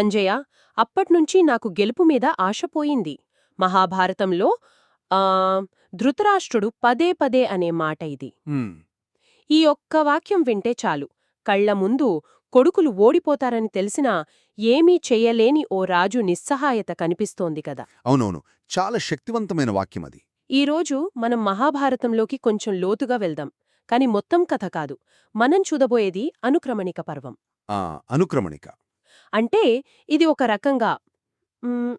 సంజయ అప్పట్నుంచి నాకు గెలుపు మీద ఆశ పోయింది. మహాభారతంలో ఆ ధృతరాష్ట్రుడు పదే పదే అనే మాట ఇది. ఈ ఒక్క వాక్యం వింటే చాలు. కళ్ళ ముందు కొడుకులు ఓడిపోతారని తెలిసినా ఏమీ చెయ్యలేని ఓ రాజు నిస్సహాయత కనిపిస్తోంది కదా. అవునవును. చాలా శక్తివంతమైన వాక్యం అది. ఈరోజు మనం మహాభారతంలోకి కొంచెం లోతుగా వెళ్దాం. కాని మొత్తం కథ కాదు. మనం చూడబోయేది అనుక్రమణిక పర్వం. అనుక్రమణిక. అంటే ఇది ఒక రకంగా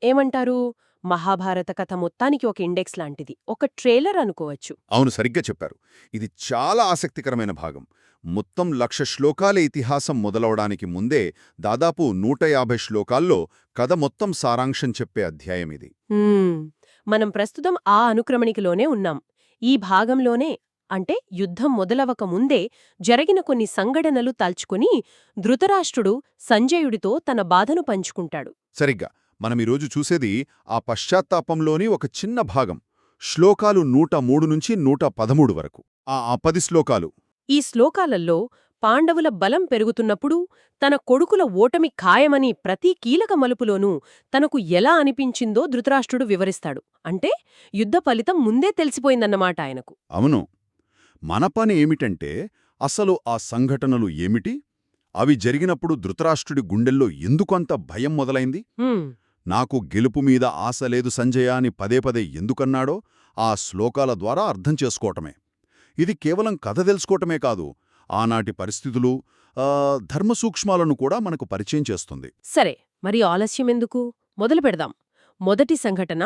ఏమంటారు? మహాభారత కథ మొత్తానికి ఒక ఇండెక్స్ లాంటిది. ఒక ట్రేలర్ అనుకోవచ్చు. అవును సరిగ్గా చెప్పారు. ఇది చాలా ఆసక్తికరమైన భాగం. మొత్తం లక్ష శ్లోకాల ఇతిహాసం మొదలవడానికి ముందే దాదాపు నూట యాభై శ్లోకాల్లో కథ మొత్తం సారాంశం చెప్పే అధ్యాయం ఇది. మనం ప్రస్తుతం ఆ అనుక్రమణికలోనే ఉన్నాం. ఈ భాగంలోనే అంటే యుద్ధం మొదలవక ముందే జరిగిన కొన్ని సంఘటనలు తల్చుకుని ధృతరాష్ట్రుడు సంజయుడితో తన బాధను పంచుకుంటాడు. సరిగ్గా. మనం ఈరోజు చూసేది ఆ పశ్చాత్తాపంలోని ఒక చిన్న భాగం. శ్లోకాలు నూట మూడు నుంచి నూట పదమూడు వరకు. ఆ ఆ పది శ్లోకాలు. ఈ శ్లోకాలలో పాండవుల బలం పెరుగుతున్నప్పుడు తన కొడుకుల ఓటమి ఖాయమని ప్రతి కీలక మలుపులోనూ తనకు ఎలా అనిపించిందో ధృతరాష్ట్రుడు వివరిస్తాడు. అంటే యుద్ధ ఫలితం ముందే తెలిసిపోయిందన్నమాట ఆయనకు. అవును. మన పని ఏమిటంటే అసలు ఆ సంఘటనలు ఏమిటి? అవి జరిగినప్పుడు ధృతరాష్ట్రుడి గుండెల్లో ఎందుకంత భయం మొదలైంది? నాకు గెలుపు మీద ఆశ లేదు సంజయ అని పదే పదే ఎందుకన్నాడో ఆ శ్లోకాల ద్వారా అర్థం చేసుకోవటమే. ఇది కేవలం కథ తెలుసుకోవటమే కాదు ఆనాటి పరిస్థితులు ధర్మసూక్ష్మాలను కూడా మనకు పరిచయం చేస్తుంది. సరే మరి ఆలస్యమెందుకు మొదలు పెడదాం. మొదటి సంఘటన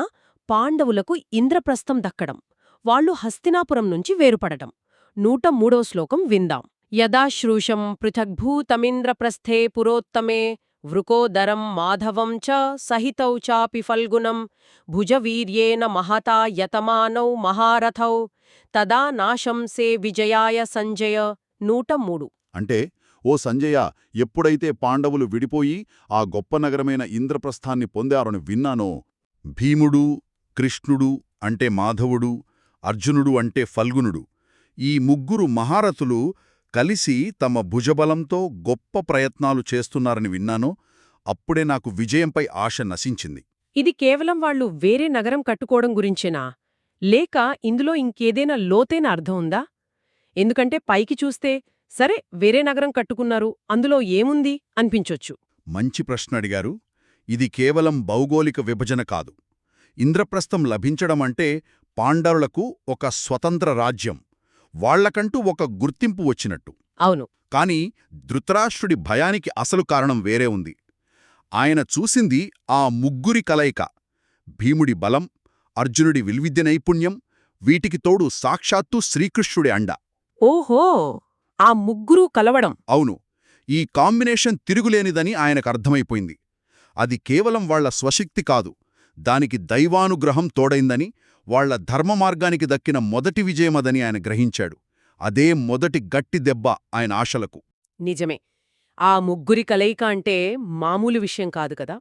పాండవులకు ఇంద్రప్రస్థం దక్కడం. వాళ్ళు హస్తినాపురం నుంచి వేరుపడటం. నూట మూడో శ్లోకం విందాం. యదాశ్రూషం పృథగ్భూతమింద్రప్రస్థే పురోత్తమే వృకోదరం మాధవం చ సహితౌ చాపి ఫల్గుణం భుజవీర్యేన మహతా యతమానౌ మహారథౌ తదా నాశంసే విజయాయ సంజయ నూట మూడు అంటే ఓ సంజయ ఎప్పుడైతే పాండవులు విడిపోయి ఆ గొప్ప నగరమైన ఇంద్రప్రస్థాన్ని పొందారని విన్నానో భీముడు కృష్ణుడు అంటే మాధవుడు అర్జునుడు అంటే ఫల్గునుడు ఈ ముగ్గురు మహారథులు కలిసి తమ భుజబలంతో గొప్ప ప్రయత్నాలు చేస్తున్నారని విన్నానో. అప్పుడే నాకు విజయంపై ఆశ నశించింది. ఇది కేవలం వాళ్ళు వేరే నగరం కట్టుకోవడం గురించేనా? లేక ఇందులో ఇంకేదైనా లోతైన అర్థం ఉందా? ఎందుకంటే పైకి చూస్తే సరే వేరే నగరం కట్టుకున్నారు అందులో ఏముంది? అనిపించొచ్చు. మంచి ప్రశ్న అడిగారు. ఇది కేవలం భౌగోళిక విభజన కాదు. ఇంద్రప్రస్థం లభించడమంటే పాండవులకు ఒక స్వతంత్ర రాజ్యం. వాళ్ళకంటూ ఒక గుర్తింపు వచ్చినట్టు. అవును. కాని ధృతరాష్ట్రుడి భయానికి అసలు కారణం వేరే ఉంది. ఆయన చూసింది ఆ ముగ్గురి కలయిక. భీముడి బలం అర్జునుడి విల్విద్య నైపుణ్యం వీటికి తోడు సాక్షాత్తు శ్రీకృష్ణుడి అండ. ఓహో! ఆ ముగ్గురూ కలవడం. అవును. ఈ కాంబినేషన్ తిరుగులేనిదని ఆయనకర్థమైపోయింది అది కేవలం వాళ్ళ స్వశక్తి కాదు. దానికి దైవానుగ్రహం తోడైందని వాళ్ళ ధర్మ మార్గానికి దక్కిన మొదటి విజయమదని ఆయన గ్రహించాడు. అదే మొదటి గట్టి దెబ్బ ఆయన ఆశలకు. నిజమే. ఆ ముగ్గురి కలయిక అంటే మామూలు విషయం కాదు కదా?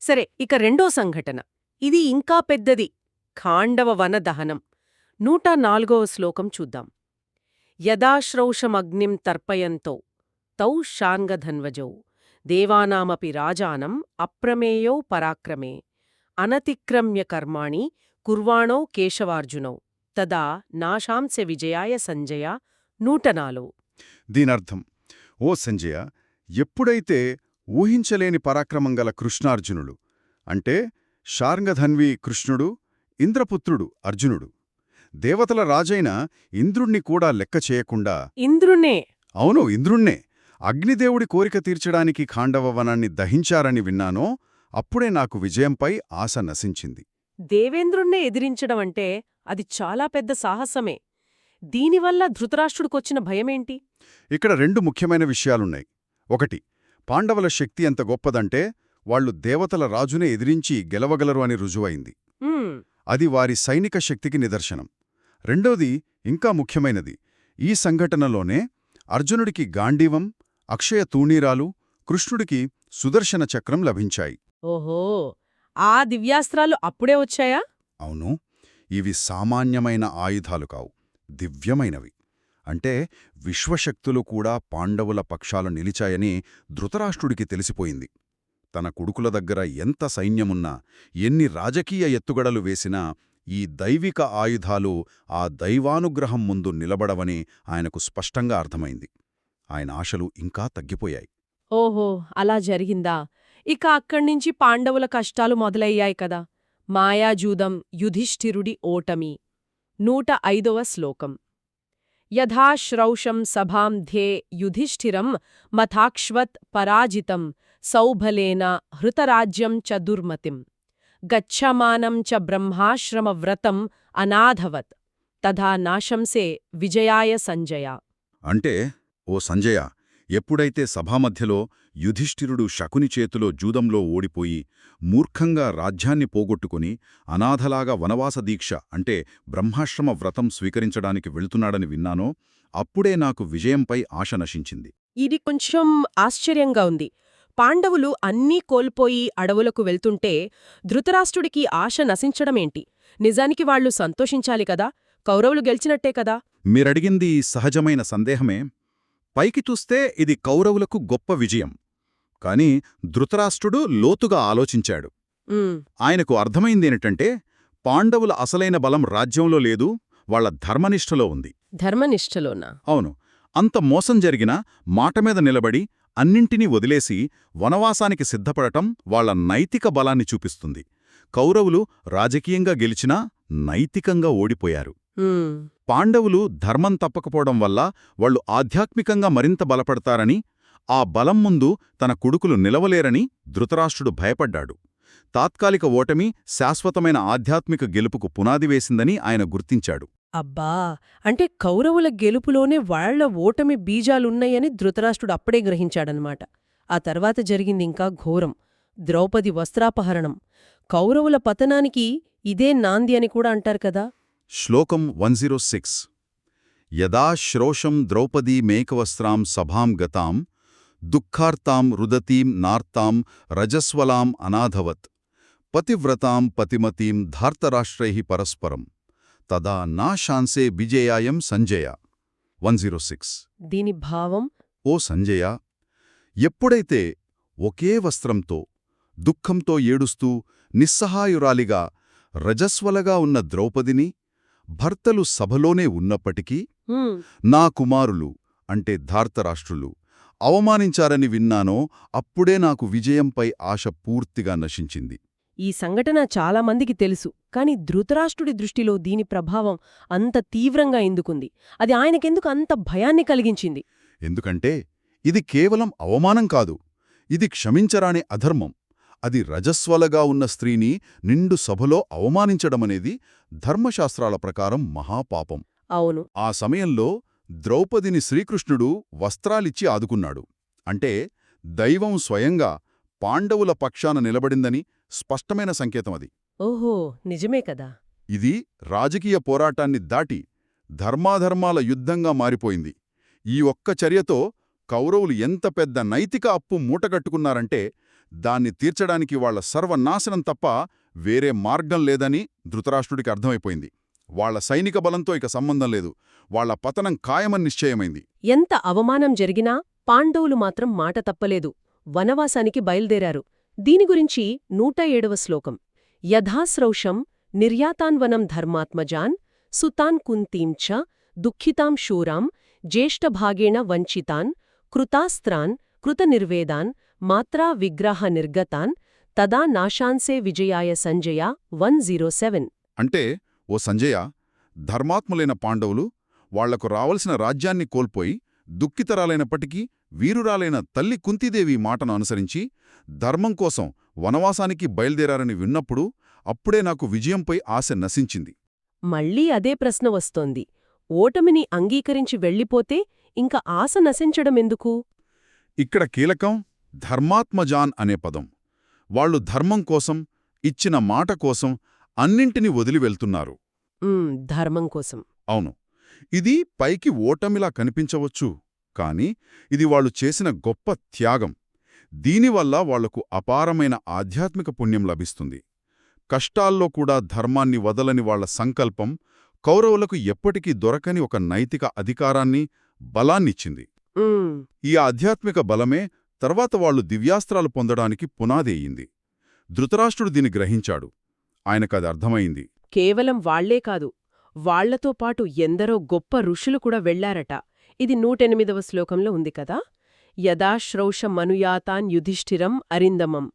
సరే ఇక రెండో సంఘటన. ఇది ఇంకా పెద్దది. ఖాండవ వన దహనం. నూట నాలుగవ శ్లోకం చూద్దాం. యదాశ్రౌషమగ్నిం తర్పయంతో తౌ శాంగధన్వజౌ దేవానామపి రాజానం అప్రమేయౌ పరాక్రమే. అనతిక్రమ్య కర్మాణి కుర్వాణౌ కేశవార్జునౌ తదా నాశాంస్య విజయాయ సంజయ నూటనాలో దీనర్థం ఓ సంజయ ఎప్పుడైతే ఊహించలేని పరాక్రమం గల కృష్ణార్జునుడు అంటే శార్ంగధన్వి కృష్ణుడు ఇంద్రపుత్రుడు అర్జునుడు దేవతల రాజైన ఇంద్రుణ్ణి కూడా లెక్క చేయకుండా ఇంద్రుణ్ణే. అవును ఇంద్రుణ్ణే. అగ్నిదేవుడి కోరిక తీర్చడానికి ఖాండవ వనాన్ని దహించారని విన్నానో అప్పుడే నాకు విజయంపై ఆశ నశించింది. దేవేంద్రుణ్ణే ఎదిరించడం అంటే అది చాలా పెద్ద సాహసమే. దీనివల్ల ధృతరాష్ట్రుడికొచ్చిన భయమేంటి? ఇక్కడ రెండు ముఖ్యమైన విషయాలున్నాయి. ఒకటి పాండవుల శక్తి ఎంత గొప్పదంటే వాళ్ళు దేవతల రాజునే ఎదిరించి గెలవగలరు అని రుజువైంది. అది వారి సైనిక శక్తికి నిదర్శనం. రెండోది ఇంకా ముఖ్యమైనది ఈ సంఘటనలోనే అర్జునుడికి గాంధీవం అక్షయ తూణీరాలు కృష్ణుడికి సుదర్శన చక్రం లభించాయి. ఓహో! ఆ దివ్యాస్త్రాలు అప్పుడే వచ్చాయా? అవును. ఇవి సామాన్యమైన ఆయుధాలు కావు. దివ్యమైనవి. అంటే విశ్వశక్తులు కూడా పాండవుల పక్షాలు నిలిచాయని ధృతరాష్ట్రుడికి తెలిసిపోయింది. తన కొడుకుల దగ్గర ఎంత సైన్యమున్నా ఎన్ని రాజకీయ ఎత్తుగడలు వేసినా ఈ దైవిక ఆయుధాలు ఆ దైవానుగ్రహం ముందు నిలబడవని ఆయనకు స్పష్టంగా అర్థమైంది. ఆయన ఆశలు ఇంకా తగ్గిపోయాయి. ఓహో అలా జరిగిందా? ఇక అక్కడ్నించి పాండవుల కష్టాలు మొదలయ్యాయి కదా. మాయాజూదం యుధిష్ఠిరుడి ఓటమి. నూట ఐదవ శ్లోకం. యథాశ్రౌషం సభాం ధ్యే యుధిష్ఠిరం మథాక్ష్వత్ పరాజితం సౌభలేన హృతరాజ్యం చ దుర్మతిం. గచ్చమానం చ బ్రహ్మాశ్రమవ్రతం అనాధవత్. తథా నాశంసే విజయాయ సంజయ. అంటే ఓ సంజయ ఎప్పుడైతే సభామధ్యలో యుధిష్ఠిరుడు శకుని చేతిలో జూదంలో ఓడిపోయి మూర్ఖంగా రాజ్యాన్ని పోగొట్టుకుని అనాథలాగా వనవాస దీక్ష అంటే బ్రహ్మాశ్రమ వ్రతం స్వీకరించడానికి వెళ్తున్నాడని విన్నానో అప్పుడే నాకు విజయంపై ఆశ నశించింది. ఇది కొంచెం ఆశ్చర్యంగా ఉంది. పాండవులు అన్నీ కోల్పోయి అడవులకు వెళ్తుంటే ధృతరాష్ట్రుడికి ఆశ నశించడమేంటి? నిజానికి వాళ్ళు సంతోషించాలి కదా? కౌరవులు గెలిచినట్టే కదా? మీరడిగింది సహజమైన సందేహమే. పైకి చూస్తే ఇది కౌరవులకు గొప్ప విజయం. కాని ధృతరాష్ట్రుడు లోతుగా ఆలోచించాడు. ఆయనకు అర్థమైందేమిటంటే పాండవుల అసలైన బలం రాజ్యంలో లేదు వాళ్ళ ధర్మనిష్టలో ఉంది. ధర్మనిష్టలోనా అవును. అంత మోసం జరిగినా మాటమీద నిలబడి అన్నింటినీ వదిలేసి వనవాసానికి సిద్ధపడటం వాళ్ళ నైతిక బలాన్ని చూపిస్తుంది. కౌరవులు రాజకీయంగా గెలిచినా నైతికంగా ఓడిపోయారు. పాండవులు ధర్మం తప్పకపోవడం వల్ల వాళ్ళు ఆధ్యాత్మికంగా మరింత బలపడతారని ఆ బలం ముందు తన కొడుకులు నిలవలేరని ధృతరాష్ట్రుడు భయపడ్డాడు. తాత్కాలిక ఓటమి శాశ్వతమైన ఆధ్యాత్మిక గెలుపుకు పునాది వేసిందని ఆయన గుర్తించాడు. అబ్బా! అంటే కౌరవుల గెలుపులోనే వాళ్ళ ఓటమి బీజాలున్నాయని ధృతరాష్ట్రుడు అప్పుడే గ్రహించాడనమాట. ఆ తర్వాత జరిగింది ఇంకా ఘోరం. ద్రౌపది వస్త్రాపహరణం. కౌరవుల పతనానికి ఇదే నాంది అని కూడా అంటారు కదా! శ్లోకం వన్ జీరో సిక్స్. యదా శ్రోషం ద్రౌపదీ మేకవస్త్రాం సభాం గతాం దుఃఖార్తాం రుదతీం నార్తాం రజస్వలాం అనాథవత్ పతివ్రతాం పతిమతీం ధార్తరాష్ట్రై పరస్పరం తదా నా శాన్సే విజయాయం సంజయ వన్ జీరో సిక్స్ దీని భావం ఓ సంజయ ఎప్పుడైతే ఒకే వస్త్రంతో దుఃఖంతో ఏడుస్తూ నిస్సహాయురాలిగా రజస్వలగా ఉన్న ద్రౌపదిని భర్తలు సభలోనే ఉన్నప్పటికీ నా కుమారులు అంటే ధార్తరాష్ట్రులు అవమానించారని విన్నానో అప్పుడే నాకు విజయంపై ఆశ పూర్తిగా నశించింది. ఈ సంఘటన చాలా మందికి తెలుసు కాని ధృతరాష్ట్రుడి దృష్టిలో దీని ప్రభావం అంత తీవ్రంగా ఎందుకుంది? అది ఆయనకెందుకు అంత భయాన్ని కలిగించింది? ఎందుకంటే ఇది కేవలం అవమానం కాదు ఇది క్షమించరాని అధర్మం. అది రజస్వలగా ఉన్న స్త్రీని నిండు సభలో అవమానించడమనేది ధర్మశాస్త్రాల ప్రకారం మహాపాపం. అవును. ఆ సమయంలో ద్రౌపదిని శ్రీకృష్ణుడు వస్త్రాలిచ్చి ఆదుకున్నాడు. అంటే దైవం స్వయంగా పాండవుల పక్షాన నిలబడిందని స్పష్టమైన సంకేతం అది ఓహో నిజమే కదా. ఇది రాజకీయ పోరాటాన్ని దాటి ధర్మాధర్మాల యుద్ధంగా మారిపోయింది. ఈ ఒక్క చర్యతో కౌరవులు ఎంత పెద్ద నైతిక అప్పు మూటగట్టుకున్నారంటే దాన్ని తీర్చడానికి వాళ్ళ సర్వనాశనం తప్ప వేరే మార్గం లేదని ధృతరాష్ట్రుడికి అర్థమైపోయింది. వాళ్ళ సైనిక బలంతో ఇక సంబంధం లేదు. వాళ్ళ పతనం ఖాయమని నిశ్చయమైంది. ఎంత అవమానం జరిగినా పాండవులు మాత్రం మాట తప్పలేదు. వనవాసానికి బయల్దేరారు. దీని గురించి నూట ఏడవ శ్లోకం. యథాశ్రౌషం నిర్యాతాన్వనం ధర్మాత్మజాన్ సుతాన్ కుంతీం చ దుఃఖితాం శూరాం జ్యేష్ఠభాగేణ వంచితాన్ కృతాస్త్రాన్ కృతనిర్వేదాన్ మాత్రా విగ్రహ నిర్గతాన్ తదా నాశాంసే విజయాయ సంజయ వన్ జీరో సెవెన్. అంటే ఓ సంజయ ధర్మాత్ములైన పాండవులు వాళ్ళకు రావలసిన రాజ్యాన్ని కోల్పోయి దుఃఖితరాలైనప్పటికీ వీరురాలైన తల్లి కుంతీదేవి మాటను అనుసరించి ధర్మం కోసం వనవాసానికి బయల్దేరారని విన్నప్పుడు అప్పుడే నాకు విజయంపై ఆశ నశించింది. మళ్ళీ అదే ప్రశ్న వస్తోంది. ఓటమిని అంగీకరించి వెళ్ళిపోతే ఇంక ఆశ నశించడమెందుకు ఇక్కడ కీలకం ధర్మాత్మజాన్ అనే పదం. వాళ్ళు ధర్మం కోసం ఇచ్చిన మాట కోసం అన్నింటినీ వదిలి వెళ్తున్నారు. ఉమ్, ధర్మం కోసం. అవును. ఇది పైకి ఓటమిలా కనిపించవచ్చు కాని ఇది వాళ్ళు చేసిన గొప్ప త్యాగం. దీనివల్ల వాళ్ళకు అపారమైన ఆధ్యాత్మిక పుణ్యం లభిస్తుంది. కష్టాల్లో కూడా ధర్మాన్ని వదలని వాళ్ళ సంకల్పం కౌరవులకు ఎప్పటికీ దొరకని ఒక నైతిక అధికారాన్ని బలాన్నిచ్చింది. ఈ ఆధ్యాత్మిక బలమే తర్వాత వాళ్ళు దివ్యాస్త్రాలు పొందడానికి పునాదేయింది ధృతరాష్ట్రుడు దీన్ని గ్రహించాడు. ఆయనకది అర్థమైంది కేవలం వాళ్ళే కాదు వాళ్ళతో పాటు ఎందరో గొప్ప ఋషులు కూడా వెళ్ళారట ఇది నూటెనిమిదవ శ్లోకంలో ఉంది కదా? యదాశ్రౌష మనుయాతాన్ యుధిష్ఠిరం అరిందమం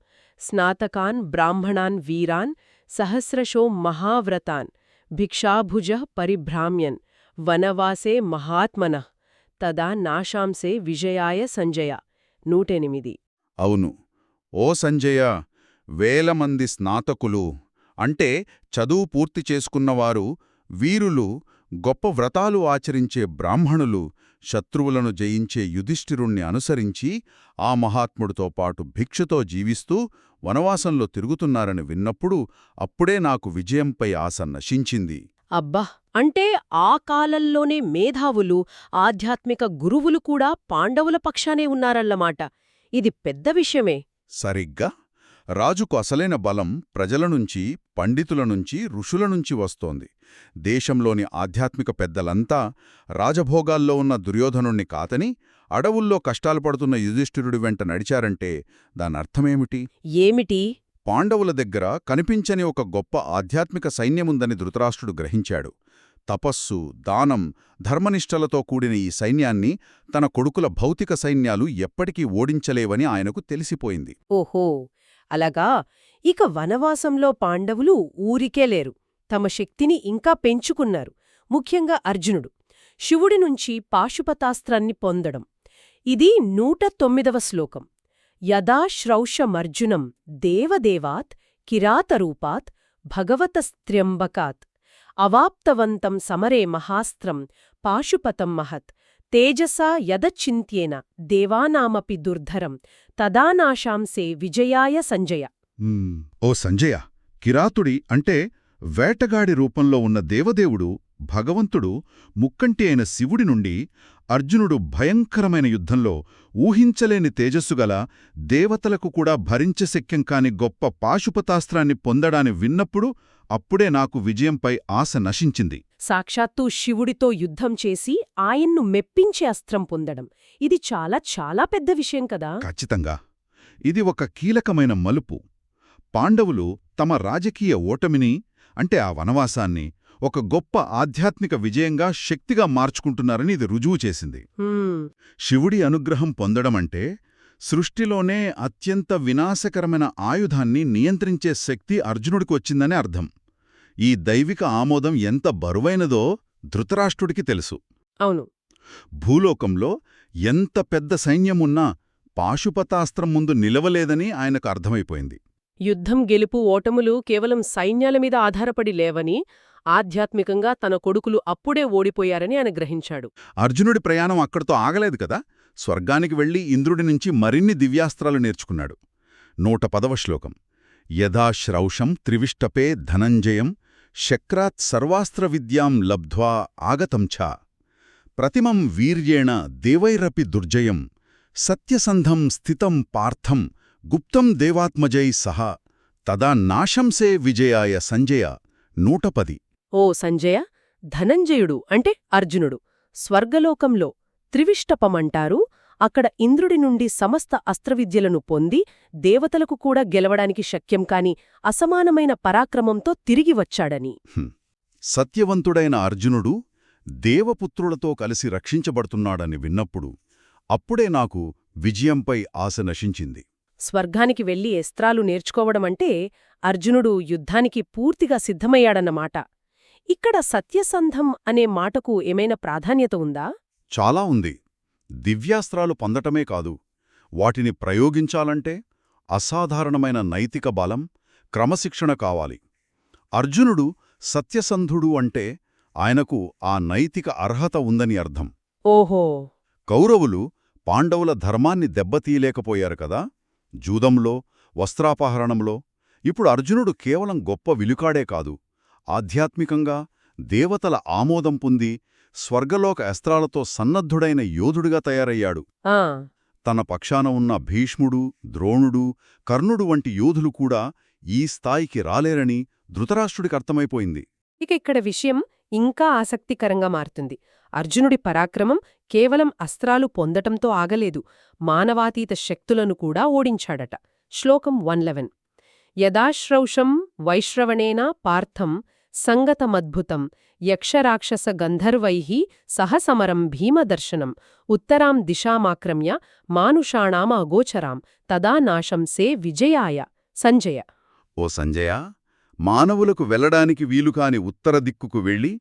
స్నాతకాన్ బ్రాహ్మణాన్ వీరాన్ సహస్రశో మహావ్రతాన్ భిక్షాభుజ పరిభ్రామ్యన్ వనవాసే మహాత్మన తదా నాశాంసే విజయాయ సంజయ. నూటెనిమిది. అవును. ఓ సంజయ వేల మంది స్నాతకులు అంటే చదువు పూర్తి చేసుకున్నవారు వీరులు గొప్ప వ్రతాలు ఆచరించే బ్రాహ్మణులు శత్రువులను జయించే యుధిష్ఠిరుణ్ణి అనుసరించి ఆ మహాత్ముడితో పాటు భిక్షతో జీవిస్తూ వనవాసంలో తిరుగుతున్నారని విన్నప్పుడు అప్పుడే నాకు విజయంపై ఆశ నశించింది. అబ్బా! అంటే ఆ కాలంలోనే మేధావులు ఆధ్యాత్మిక గురువులు కూడా పాండవుల పక్షానే ఉన్నారన్నమాట. ఇది పెద్ద విషయమే. సరిగ్గా? రాజుకు అసలైన బలం ప్రజల నుంచి పండితుల నుంచి ఋషుల నుంచి వస్తోంది. దేశంలోని ఆధ్యాత్మిక పెద్దలంతా రాజభోగాల్లో ఉన్న దుర్యోధనుణ్ణి కాతని అడవుల్లో కష్టాలు పడుతున్న యుధిష్ఠిరుడి వెంట నడిచారంటే దానర్థమేమిటి? ఏమిటి? పాండవుల దగ్గర కనిపించని ఒక గొప్ప ఆధ్యాత్మిక సైన్యముందని ధృతరాష్ట్రుడు గ్రహించాడు. తపస్సు దానం ధర్మనిష్టలతో కూడిన ఈ సైన్యాన్ని తన కొడుకుల భౌతిక సైన్యాలు ఎప్పటికీ ఓడించలేవని ఆయనకు తెలిసిపోయింది. ఓహో! అలాగా ఇక వనవాసంలో పాండవులు ఊరికే లేరు. తమ శక్తిని ఇంకా పెంచుకున్నారు. ముఖ్యంగా అర్జునుడు. శివుడి నుంచి పాశుపతాస్త్రాన్ని పొందడం. ఇది నూట తొమ్మిదవ శ్లోకం. యదా శ్రౌషమర్జునం దేవదేవాత్ కిరాతరూపాత్ భగవతస్త్ర్యంబకాత్. అవాప్తవంతం సమరే మహాస్త్రం పాశుపతం మహత్. తేజసా యదచ్చింత్యేన దేవానామపి దుర్ధరం తదానాశాంసే విజయాయ సంజయ. ఓ సంజయ కిరాతుడి అంటే వేటగాడి రూపంలో ఉన్న దేవదేవుడు భగవంతుడు ముక్కంటి అయిన శివుడి నుండి అర్జునుడు భయంకరమైన యుద్ధంలో ఊహించలేని తేజస్సుగల దేవతలకు కూడా భరించశక్యం కాని గొప్ప పాశుపతాస్త్రాన్ని పొందడాన్ని విన్నప్పుడు అప్పుడే నాకు విజయంపై ఆశ నశించింది. సాక్షాత్తు శివుడితో యుద్ధం చేసి ఆయన్ను మెప్పించే అస్త్రం పొందడం. ఇది చాలా చాలా పెద్ద విషయం కదా? ఖచ్చితంగా. ఇది ఒక కీలకమైన మలుపు. పాండవులు తమ రాజకీయ ఓటమిని అంటే ఆ వనవాసాన్ని ఒక గొప్ప ఆధ్యాత్మిక విజయంగా శక్తిగా మార్చుకుంటున్నారని ఇది రుజువు చేసింది. శివుడి అనుగ్రహం పొందడమంటే సృష్టిలోనే అత్యంత వినాశకరమైన ఆయుధాన్ని నియంత్రించే శక్తి అర్జునుడికి వచ్చిందని అర్థం. ఈ దైవిక ఆమోదం ఎంత బరువైనదో ధృతరాష్ట్రుడికి తెలుసు. అవును. భూలోకంలో ఎంత పెద్ద సైన్యమున్నా పాశుపతాస్త్రం ముందు నిలవలేదని ఆయనకు అర్థమైపోయింది. యుద్ధం గెలుపు ఓటములు కేవలం సైన్యాల మీద ఆధారపడి లేవని ఆధ్యాత్మికంగా తన కొడుకులు అప్పుడే ఓడిపోయారని ఆయన గ్రహించాడు. అర్జునుడి ప్రయాణం అక్కడితో ఆగలేదు కదా? స్వర్గానికి వెళ్ళి ఇంద్రుడి నుంచి మరిన్ని దివ్యాస్త్రాలు నేర్చుకున్నాడు. నూట పదవ శ్లోకం. యథాశ్రౌషం త్రివిష్టపే ధనంజయం శక్రాత్ సర్వాస్త్ర విద్యాం లబ్ధ్వా ఆగతం ఛ ప్రతిమం వీర్యేణ దేవైరపి దుర్జయం సత్యసంధం స్థితం పార్థం గుప్తం దేవాత్మజై సహ తదా నాశంసే విజయాయ సంజయ. నూటపది ఓ సంజయ ధనంజయుడు అంటే అర్జునుడు. స్వర్గలోకంలో త్రివిష్టపమంటారు. అక్కడ ఇంద్రుడి నుండి సమస్త అస్త్రవిద్యలను పొంది దేవతలకు కూడా గెలవడానికి శక్యం కాని అసమానమైన పరాక్రమంతో తిరిగి వచ్చాడని. సత్యవంతుడైన అర్జునుడు దేవపుత్రులతో కలిసి రక్షించబడుతున్నాడని విన్నప్పుడు అప్పుడే నాకు విజయంపై ఆశ నశించింది. స్వర్గానికి వెళ్ళి అస్త్రాలు నేర్చుకోవడమంటే అర్జునుడు యుద్ధానికి పూర్తిగా సిద్ధమయ్యాడన్నమాట. ఇక్కడ సత్యసంధం అనే మాటకు ఏమైనా ప్రాధాన్యత ఉందా? చాలా ఉంది. దివ్యాస్త్రాలు పొందటమే కాదు. వాటిని ప్రయోగించాలంటే అసాధారణమైన నైతిక బలం క్రమశిక్షణ కావాలి. అర్జునుడు సత్యసంధుడు అంటే ఆయనకు ఆ నైతిక అర్హత ఉందని అర్థం. ఓహో! కౌరవులు పాండవుల ధర్మాన్ని దెబ్బతీయలేకపోయారు కదా? జూదంలో వస్త్రాపహరణంలో. ఇప్పుడు అర్జునుడు కేవలం గొప్ప విలుకాడే కాదు. ఆధ్యాత్మికంగా దేవతల ఆమోదం పొంది స్వర్గలోక అస్త్రాలతో సన్నద్ధుడైన యోధుడిగా తయారయ్యాడు. ఆ. తన పక్షాన ఉన్న భీష్ముడు ద్రోణుడు కర్ణుడు వంటి యోధులు కూడా ఈ స్థాయికి రాలేరని ధృతరాష్ట్రుడికి అర్థమైపోయింది. ఇక ఇక్కడ విషయం ఇంకా ఆసక్తికరంగా మారుతుంది. అర్జునుడి పరాక్రమం కేవలం అస్త్రాలు పొందటంతో ఆగలేదు. మానవాతీత శక్తులను కూడా ఓడించాడట. శ్లోకం వన్ లెవెన్. యదాశ్రౌషం వైశ్రవణేన పార్థం సంగతమద్భుతం యక్షరాక్షస గంధర్వైః సహ సమరం భీమదర్శనం ఉత్తరాం దిశామాక్రమ్య మానుషాణాం అగోచరాం తదా నాశంసే విజయాయ సంజయ ఓ సంజయ మానవులకు వెళ్ళడానికి వీలుకాని ఉత్తర దిక్కుకు వెళ్ళి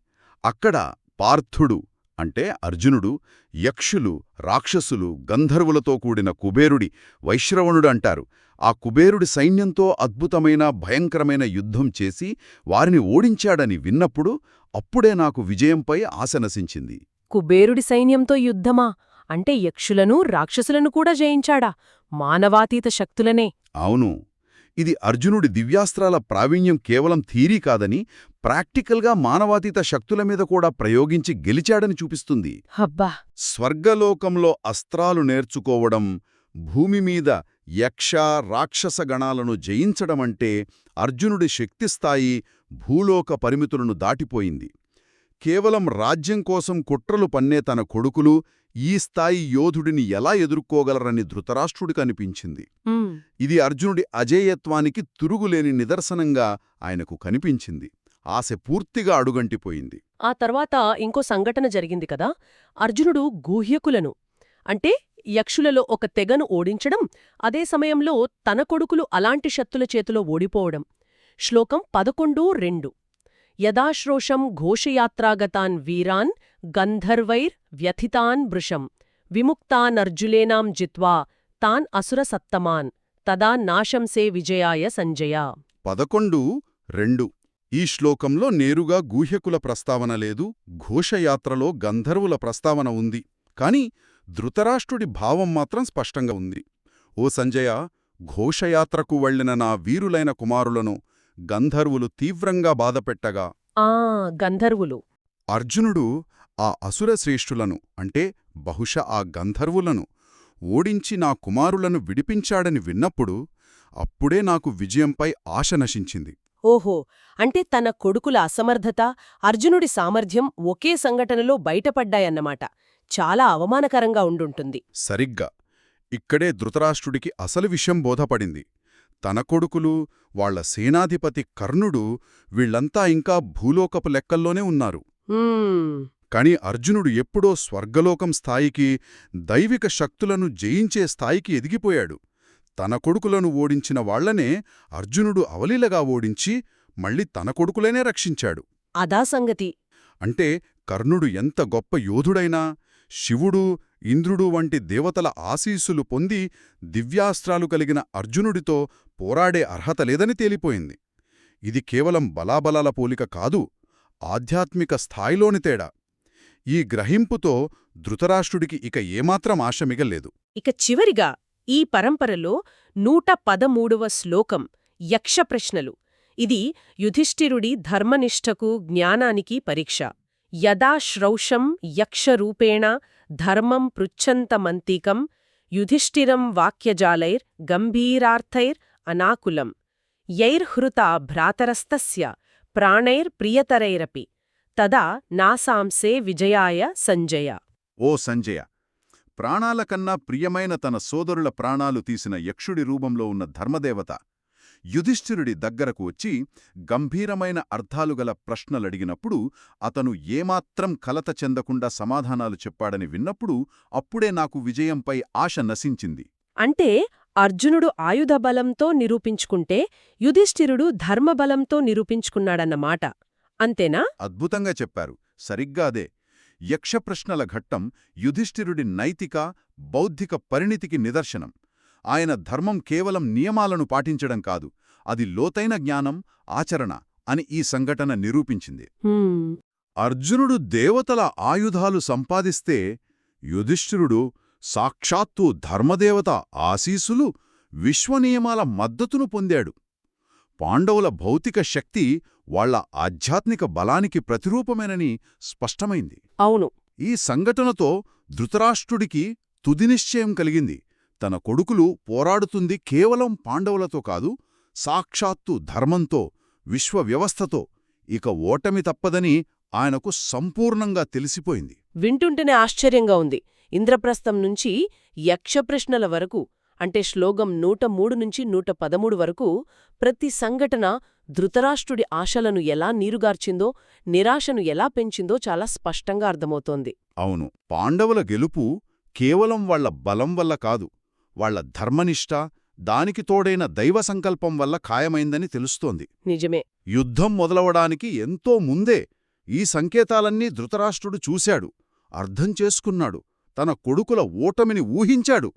అక్కడ పార్థుడు అంటే అర్జునుడు యక్షులు రాక్షసులు గంధర్వులతో కూడిన కుబేరుడి వైశ్రవణుడు అంటారు ఆ కుబేరుడి సైన్యంతో అద్భుతమైన భయంకరమైన యుద్ధం చేసి వారిని ఓడించాడని విన్నప్పుడు అప్పుడే నాకు విజయంపై ఆశ నశించింది. కుబేరుడి సైన్యంతో యుద్ధమా? అంటే యక్షులను రాక్షసులను కూడా జయించాడా? మానవాతీత శక్తులనే. అవును. ఇది అర్జునుడి దివ్యాస్త్రాల ప్రావీణ్యం కేవలం థీరీ కాదని ప్రాక్టికల్గా మానవాతీత శక్తుల మీద కూడా ప్రయోగించి గెలిచాడని చూపిస్తుంది. హబ్బా స్వర్గలోకంలో అస్త్రాలు నేర్చుకోవడం భూమి మీద యక్ష రాక్షస గణాలను జయించడమంటే అర్జునుడి శక్తిస్థాయి భూలోక పరిమితులను దాటిపోయింది. కేవలం రాజ్యం కోసం కుట్రలు పన్నే తన కొడుకులు ఈ స్థాయి యోధుడిని ఎలా ఎదుర్కోగలరని ధృతరాష్ట్రుడికి అనిపించింది ఇది అర్జునుడి అజేయత్వానికి తిరుగులేని నిదర్శనంగా ఆయనకు కనిపించింది. ఆశ పూర్తిగా అడుగంటిపోయింది. ఆ తర్వాత ఇంకో సంఘటన జరిగింది కదా. అర్జునుడు గూహ్యకులను అంటే యక్షులలో ఒక తెగను ఓడించడం అదే సమయంలో తన కొడుకులు అలాంటి శక్తుల చేతిలో ఓడిపోవడం. శ్లోకం పదకొండు రెండు. యదాశ్రోషం ఘోషయాత్రాగతాన్ వీరాన్ గంధర్వైర్ వ్యథితాన్ వృషం విముక్తానర్జులేనాం జిత్వా తాన్ అసురసత్తమాన్ తదా నాశంసే విజయాయ సంజయ పదకొండు రెండు. ఈ శ్లోకంలో నేరుగా గూహ్యకుల ప్రస్తావన లేదు ఘోషయాత్రలో గంధర్వుల ప్రస్తావన ఉంది. కాని ధృతరాష్ట్రుడి భావం మాత్రం స్పష్టంగా ఉంది. ఓ సంజయ ఘోషయాత్రకు వెళ్ళిన నా వీరులైన కుమారులను గంధర్వులు తీవ్రంగా బాధపెట్టగా ఆ గంధర్వులు. అర్జునుడు ఆ అసురశ్రేష్ఠులను అంటే బహుశా ఆ గంధర్వులను ఓడించి నా కుమారులను విడిపించాడని విన్నప్పుడు అప్పుడే నాకు విజయంపై ఆశ నశించింది. ఓహో! అంటే తన కొడుకుల అసమర్థత అర్జునుడి సామర్థ్యం ఒకే సంఘటనలో బయటపడ్డాయన్నమాట. చాలా అవమానకరంగా ఉండుంటుంది. సరిగ్గా. ఇక్కడే ధృతరాష్ట్రుడికి అసలు విషయం బోధపడింది. తన కొడుకులు వాళ్ళ సేనాధిపతి కర్ణుడు వీళ్ళంతా ఇంకా భూలోకపు లెక్కల్లోనే ఉన్నారు. కాని అర్జునుడు ఎప్పుడో స్వర్గలోకం స్థాయికి దైవిక శక్తులను జయించే స్థాయికి ఎదిగిపోయాడు. తన కొడుకులను ఓడించిన వాళ్ళనే అర్జునుడు అవలీలగా ఓడించి మళ్ళీ తన కొడుకులనే రక్షించాడు. అదా సంగతి. అంటే కర్ణుడు ఎంత గొప్ప యోధుడైనా శివుడు ఇంద్రుడు వంటి దేవతల ఆశీస్సులు పొంది దివ్యాస్త్రాలు కలిగిన అర్జునుడితో పోరాడే అర్హత లేదని తేలిపోయింది. ఇది కేవలం బలాబలాల పోలిక కాదు ఆధ్యాత్మిక స్థాయిలోని తేడా. ఈ గ్రహింపుతో ధృతరాష్ట్రుడికి ఇక ఏమాత్రం ఆశ మిగల్లేదు. ఇక చివరిగా ఈ పరంపరలో నూట పదమూడవ శ్లోకం యక్ష ప్రశ్నలు. ఇది యుధిష్ఠిరుడి ధర్మనిష్టకు జ్ఞానానికి పరీక్ష. యదా శ్రౌషం యక్షరూపేణ ధర్మం పృచ్ఛంతమంతికం యుధిష్ఠిరం వాక్యజాలైర్ గంభీరార్థైర్ అనాకులం. యైర్హృతా భ్రాతరస్తస్య ప్రాణైర్ప్రియతరైరపి తదా నాసాంసే విజయాయ సంజయ. ఓ సంజయ ప్రాణాల కన్నా ప్రియమైన తన సోదరుల ప్రాణాలు తీసిన యక్షుడి రూపంలో ఉన్న ధర్మదేవత యుధిష్ఠిరుడి దగ్గరకు వచ్చి గంభీరమైన అర్థాలుగల ప్రశ్నలడిగినప్పుడు అతను ఏమాత్రం కలత చెందకుండా సమాధానాలు చెప్పాడని విన్నప్పుడు అప్పుడే నాకు విజయంపై ఆశ నశించింది. అంటే అర్జునుడు ఆయుధబలంతో నిరూపించుకుంటే యుధిష్ఠిరుడు ధర్మబలంతో నిరూపించుకున్నాడన్నమాట. అంతేనా? అద్భుతంగా చెప్పారు. సరిగ్గా అదే. యక్షప్రశ్నల ఘట్టం యుధిష్ఠిరుడి నైతిక బౌద్ధిక పరిణితికి నిదర్శనం. ఆయన ధర్మం కేవలం నియమాలను పాటించడం కాదు అది లోతైన జ్ఞానం ఆచరణ అని ఈ సంఘటన నిరూపించింది. అర్జునుడు దేవతల ఆయుధాలు సంపాదిస్తే యుధిష్ఠిరుడు సాక్షాత్తు ధర్మదేవత ఆశీసులు విశ్వనియమాల మద్దతును పొందాడు. పాండవుల భౌతిక శక్తి వాళ్ళ ఆధ్యాత్మిక బలానికి ప్రతిరూపమేనని స్పష్టమైంది. అవును. ఈ సంఘటనతో ధృతరాష్ట్రుడికి తుది నిశ్చయం కలిగింది. తన కొడుకులు పోరాడుతుంది కేవలం పాండవులతో కాదు సాక్షాత్తు ధర్మంతో విశ్వవ్యవస్థతో. ఇక ఓటమి తప్పదని ఆయనకు సంపూర్ణంగా తెలిసిపోయింది. వింటుంటేనే ఆశ్చర్యంగా ఉంది. ఇంద్రప్రస్థం నుంచి యక్షప్రశ్నల వరకు అంటే శ్లోకం నూట మూడు నుంచి నూట పదమూడు వరకు ప్రతి సంఘటన ధృతరాష్ట్రుడి ఆశలను ఎలా నీరుగార్చిందో నిరాశను ఎలా పెంచిందో చాలా స్పష్టంగా అర్థమవుతోంది. అవును పాండవుల గెలుపు కేవలం వాళ్ళ బలం వల్ల కాదు వాళ్ళ ధర్మనిష్ట దానికి తోడైన దైవ సంకల్పం వల్ల ఖాయమైందని తెలుస్తోంది. నిజమే. యుద్ధం మొదలవడానికి ఎంతో ముందే ఈ సంకేతాలన్నీ ధృతరాష్ట్రుడు చూశాడు అర్థం చేసుకున్నాడు తన కొడుకుల ఓటమిని ఊహించాడు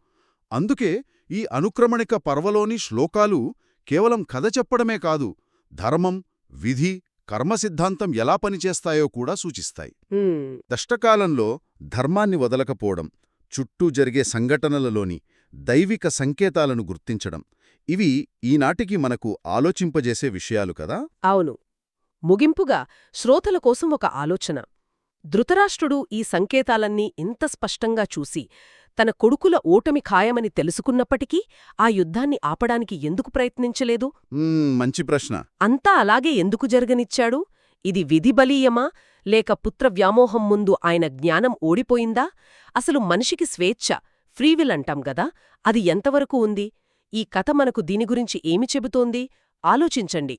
అందుకే ఈ అనుక్రమణిక పర్వలోని శ్లోకాలు కేవలం కథ చెప్పడమే కాదు ధర్మం విధి కర్మసిద్ధాంతం ఎలా పనిచేస్తాయో కూడా సూచిస్తాయి. దష్టకాలంలో ధర్మాన్ని వదలకపోవడం చుట్టూ జరిగే సంఘటనలలోని దైవిక సంకేతాలను గుర్తించడం ఇవి ఈనాటికి మనకు ఆలోచింపజేసే విషయాలు కదా? అవును. ముగింపుగా శ్రోతల కోసం ఒక ఆలోచన. ధృతరాష్ట్రుడు ఈ సంకేతాలన్నీ ఇంత స్పష్టంగా చూసి తన కొడుకుల ఓటమి ఖాయమని తెలుసుకున్నప్పటికీ ఆ యుద్ధాన్ని ఆపడానికి ఎందుకు ప్రయత్నించలేదు? మంచి ప్రశ్న. అంతా అలాగే ఎందుకు జరగనిచ్చాడు? ఇది విధి బలీయమా లేక పుత్ర వ్యామోహం ముందు ఆయన జ్ఞానం ఓడిపోయిందా? అసలు మనిషికి స్వేచ్ఛ ఫ్రీవిల్ అంటాం గదా? అది ఎంతవరకు ఉంది? ఈ కథ మనకు దీని గురించి ఏమి చెబుతోంది? ఆలోచించండి.